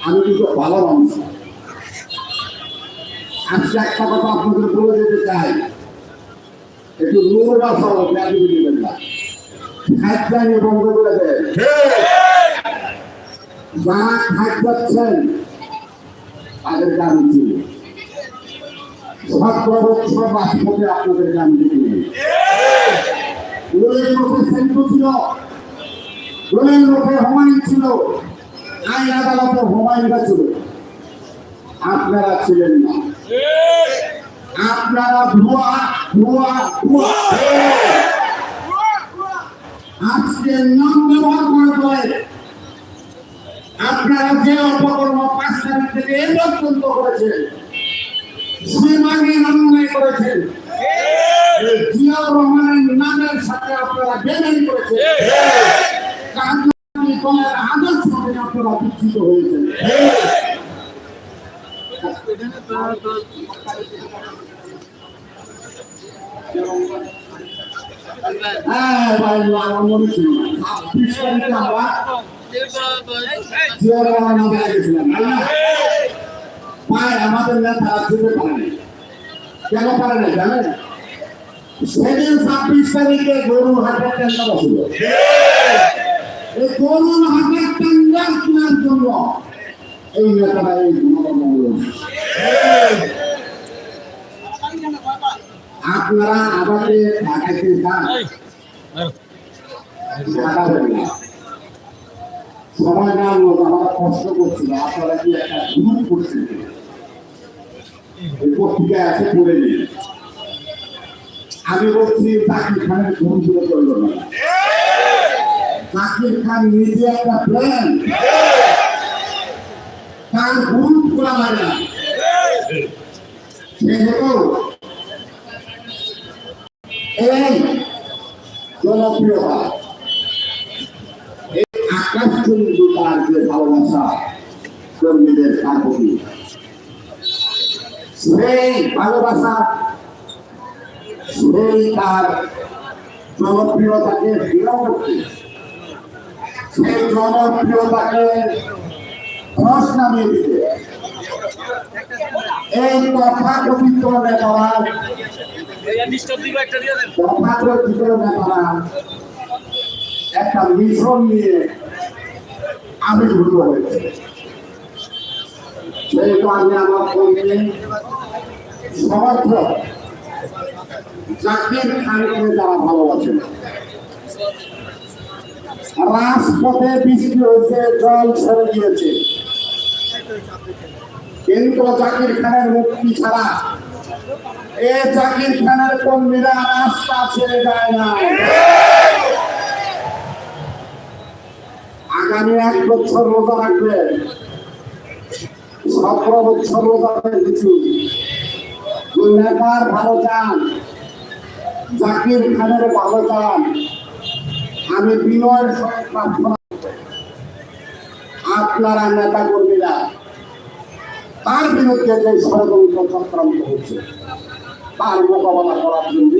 আমি কিন্তু ভালো মানুষ। আজকে একটা কথা আপনাদের বলে যেতে চাই একটু নূর বাসা ব্যাধি দিবেন না খাদ্যানি বন্ধ করে দেন যারা খাদ্যাচ্ছেন তাদেরকে আমি চিনি সতেরো বছর মুখে সেন্টু ছিল গোলের মুখে হুমায়ুন ছিল আইন আপনারা ছিলেন না। আপনারা ভুয়া ভুয়া ভুয়া। আজকে নাম ব্যবহার করে বলে, আপনারা যে অপকর্ম পাঁচ তারিখ থেকে এ পর্যন্ত করেছেন সীমাকে অন্যায় করেছেন। জিয়াউর রহমানের নামের সাথে আপনারা বেমেন করেছেন আদর্শ আপনারা বিচ্ছিত হয়েছেন। হ্যাঁ ভাই আমার মনে ছিল রহমান গেছিলাম? পায় আমাদের নেতা যেতে পারে না কেন পারে না জানেন? সেদিন ছাব্বিশ তারিখে গরু হাটের টেন্ডার ছিল। এই গরু হাটের টেন্ডার কেনার জন্য এই নেতারা এই আপনারা আমাকে ঢাকাতে যান ঢাকাবেন না আমরা কষ্ট করছিল আপনারা কি একটা করছেন এই পত্রিকা আছে নিন আমি বলছি জাকির খানের না। জাকির খান নিজে একটা প্ল্যান তার করা লাগে না। সে হলো এই জনপ্রিয়তা এই আকাশ চন্দ্র তার যে ভালোবাসা কর্মীদের সেই ভালোবাসা সেই তার জনপ্রিয়তাকে বিরাম সেই জনপ্রিয়তাকে ধস নামিয়ে দিতে। এই তথাকথিত নেতারা একটা মিশন নিয়ে আমি আমার সমর্থক। জাকির খানকে যারা ভালোবাসেন। রাজপথে বৃষ্টি হয়েছে, জল সরে গিয়েছে কিন্তু জাকির খানের মুক্তি ছাড়া এ জাকির খানের কর্মীরা রাস্তা ছেড়ে যায় না। আগামী এক বছর রোজা রাখবে সতেরো বছর রোজা কিছু। নেতার ভালো চান। জাকির খানের ভালো চান। আমি বিনয়ের সঙ্গে প্রার্থনা আপনারা নেতা কর্মীরা তার বিরুদ্ধে যে ষড়যন্ত্র চক্রান্ত হচ্ছে, তার মোকাবেলা করার জন্য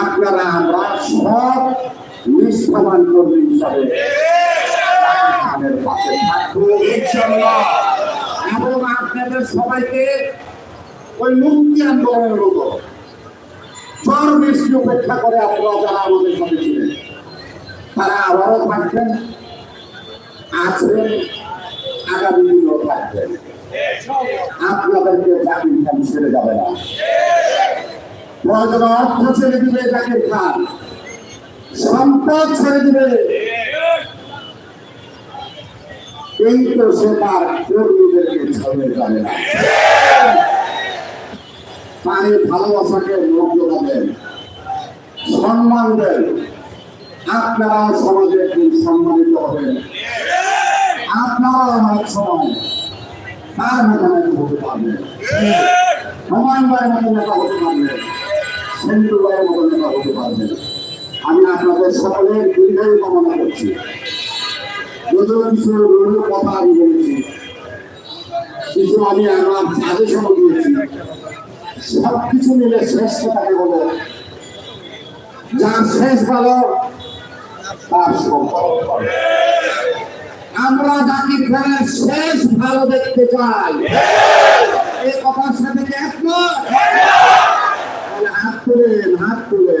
আপনারা আমরা সব নিষ্ঠাবান কর্মী হিসাবে এবং আপনাদের সবাইকে ওই মুক্তি আন্দোলনের মতো চর বৃষ্টি উপেক্ষা করে আপনারা যারা আমাদের সাথে ছিলেন, তারা আবারও থাকবেন আছেন আগামী দিনও থাকবেন। আপনাদেরকে জাকির খান ছেড়ে যাবে না। প্রয়োজন অর্থ ছেড়ে দিবে খান সম্পদ ছেড়ে দিবে। কিন্তু সে তার কর্মীদেরকে ছেড়ে যাবে না। তার ভালোবাসাকে মর্যাদা দেন, সম্মান দেন। আপনারা সমাজে সম্মানিত হবেন। আপনারাও অনেক সময় তার মতো হতে পারবেন। হুমায়ুন মতো নেতা হতে পারবেন ভাইয়ের মতো নেতা হতে পারবেন। আমি আপনাদের সকলের দীর্ঘায়ু কামনা করছি। যদিও কিছু রুল কথা আমি বলেছি, কিছু আমি আমার সাজেশনও দিয়েছি সব কিছু মিলে শ্রেষ্ঠ তাকে বলে, যার শেষ ভালো, তার আমরা জাকির খানের শেষ ভালো দেখতে চাই এই কথার সাথে কি একমত? হাত তুলেন হাত তুলেন।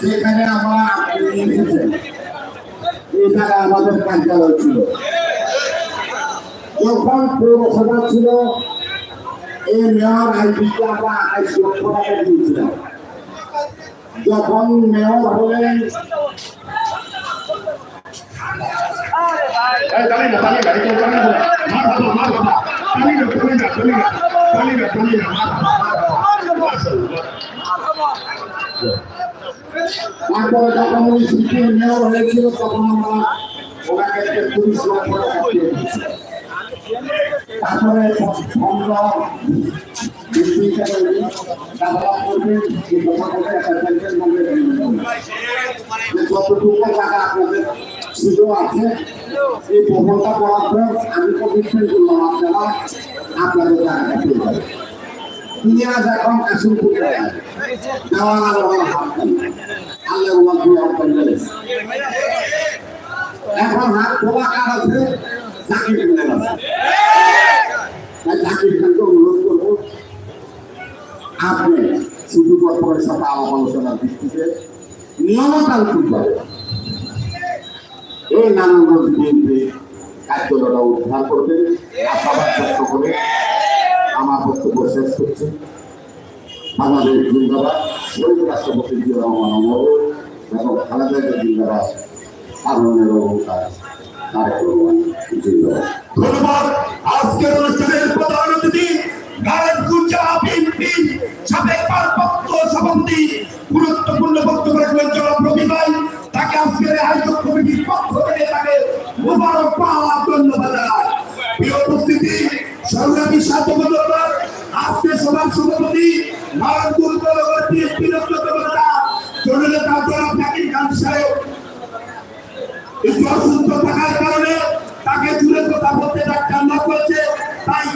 যেখানে জায়গায় আমাদের কার্যালয় ছিল যখন পৌরসভা ছিল এই মেয়র আইডিকে আমরা আঠাইশ দিয়েছিলাম যখন মেয়র হলেন তারপরে যখন উনি সিপিএম মেয়র হয়েছিল তখন আমরা ওনাকে পুলিশ। তারপরে যতটুকু টাকা আপনাদের ছিল আছে এই ভবনটা করার পর আমি কমিটমেন্ট করলাম আপনারা আপনাদের জায়গা পেয়ে যাবেন দুনিয়া যখন কাশিমপুর যায় দেওয়ান আর আমার আল্লাহ। এখন আপনি সিটি কর্পোরেশন সাথে আলাপ আলোচনার ভিত্তিতে নিয়মতান্ত্রিকভাবে এই নারায়ণগঞ্জ বিএনপি কার্যালয়টা উদ্ধার করবেন আশাবাদ ব্যক্ত করে আমার বক্তব্য শেষ করছি। বাংলাদেশ জিন্দাবাদ। শহীদ রাষ্ট্রপতি জিয়া রহমান অমর এবং খালেদা জিন্দাবাদ। সাধারণের অবতার তারেক রহমান জিন্দাবাদ। ধন্যবাদ। আজকের অনুষ্ঠানের প্রধান অতিথি নারায়ণপুর জেলা বিএনপি ভারপ্রাপ্ত গুরুত্বপূর্ণ বক্তব্য রাখবেন জনাব ভাই। তাকে আজকের আয়োজক কমিটির পক্ষ থেকে তাকে মোবারকবাদ, ধন্যবাদ জানাই। প্রিয় উপস্থিতি, সংগ্রামী সাথে আজকে সভার সভাপতি, নারায়ণপুর বিএনপি অন্যতম নেতা জননেতা জনাব সাহেব। একটু অসুস্থ থাকার কারণে তাকে দূরে কথা বলতে ডাক্তার না করছে তাই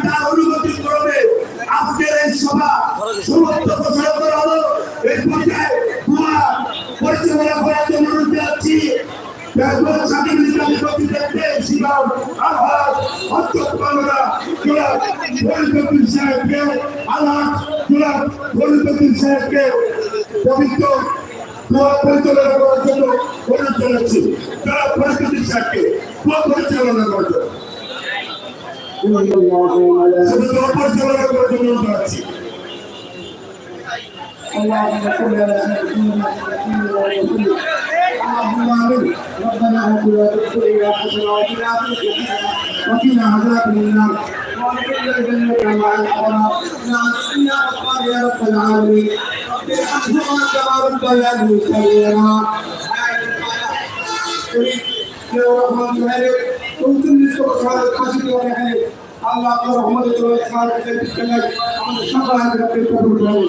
বেগম স্বাধীন ইসলামী প্রতিনিধিত্বে শিবাম আলহাজ অধ্যক্ষরা জোড়া ফরিদুদ্দিন সাহেবকে আলহাজ জোড়া ফরিদুদ্দিন সাহেবকে পবিত্র দোয়া পরিচালনা করার জন্য অনুরোধ জানাচ্ছি যারা ফরিদুদ্দিন সাহেবকে দোয়া পরিচালনা করার জন্য শুধু দোয়া পরিচালনা করার জন্য অনুরোধ জানাচ্ছি اللهم صل على سيدنا محمد وعلى اله اللهم أموالهم ربنا آتنا في الدنيا حسنة وفي الآخرة حسنة وقنا عذاب النار وأدخلنا الجنة مع الأبرار يا يا غفار يا رب العالمين رب ارحمهما كما ربياني صغيرا يا رحمن عليك ممكن نذكر هذا الحاسد عليك الله برحمته وإحسانه يبارك عن شر هذا الكفر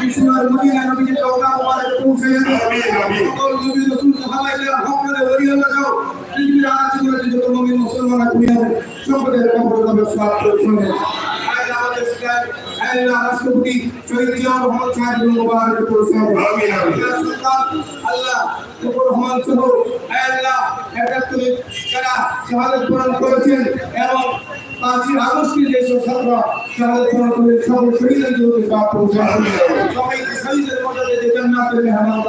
في سورة المدينة نبي الله وعلى الكوفة يا رب সাহাবায়ে হকরে ওলিয়াল্লাহ যাও পৃথিবীর আজ যত নবী মুসলমান দুনিয়াতে সকলের কবর কবর সওয়াব রাষ্ট্রপতি শহীদ জিয়াউর রহমান সাহেব মুবারক করেছেন আমিন, আমিন। আল্লাহ রহমান সহ আল্লাহ একাত্তরে যারা শাহাদত বরণ করেছেন এবং পাঁচই আগস্টে যেসব ছাত্র শাহাদত বরণ করে সব শহীদের জন্য সব পৌঁছে জান্নাতের মেহমান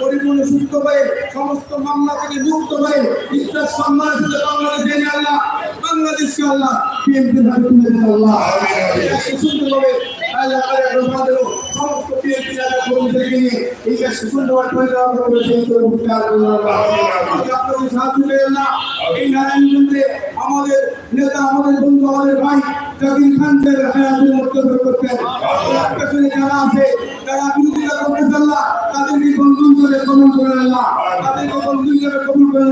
পরিপূর্ণ সুস্থ হয়ে সমস্ত মামলা থেকে মুক্ত হয়ে ইজ্জত সম্মানের সাথে বাংলাদেশে আল্লাহ বাংলাদেশকে আল্লাহ আমাদের নেতা, আমাদের বন্ধু, আমাদের ভাই জাকির খানদের হায়াতের মর্যাদা করতেন পেছনে যারা আছে, যারা বিরোধিতা করতেছে আল্লাহ তাদেরকে বন্ধন করে কবুল করে আল্লাহ তাদেরকে বন্ধন করে কবুল করে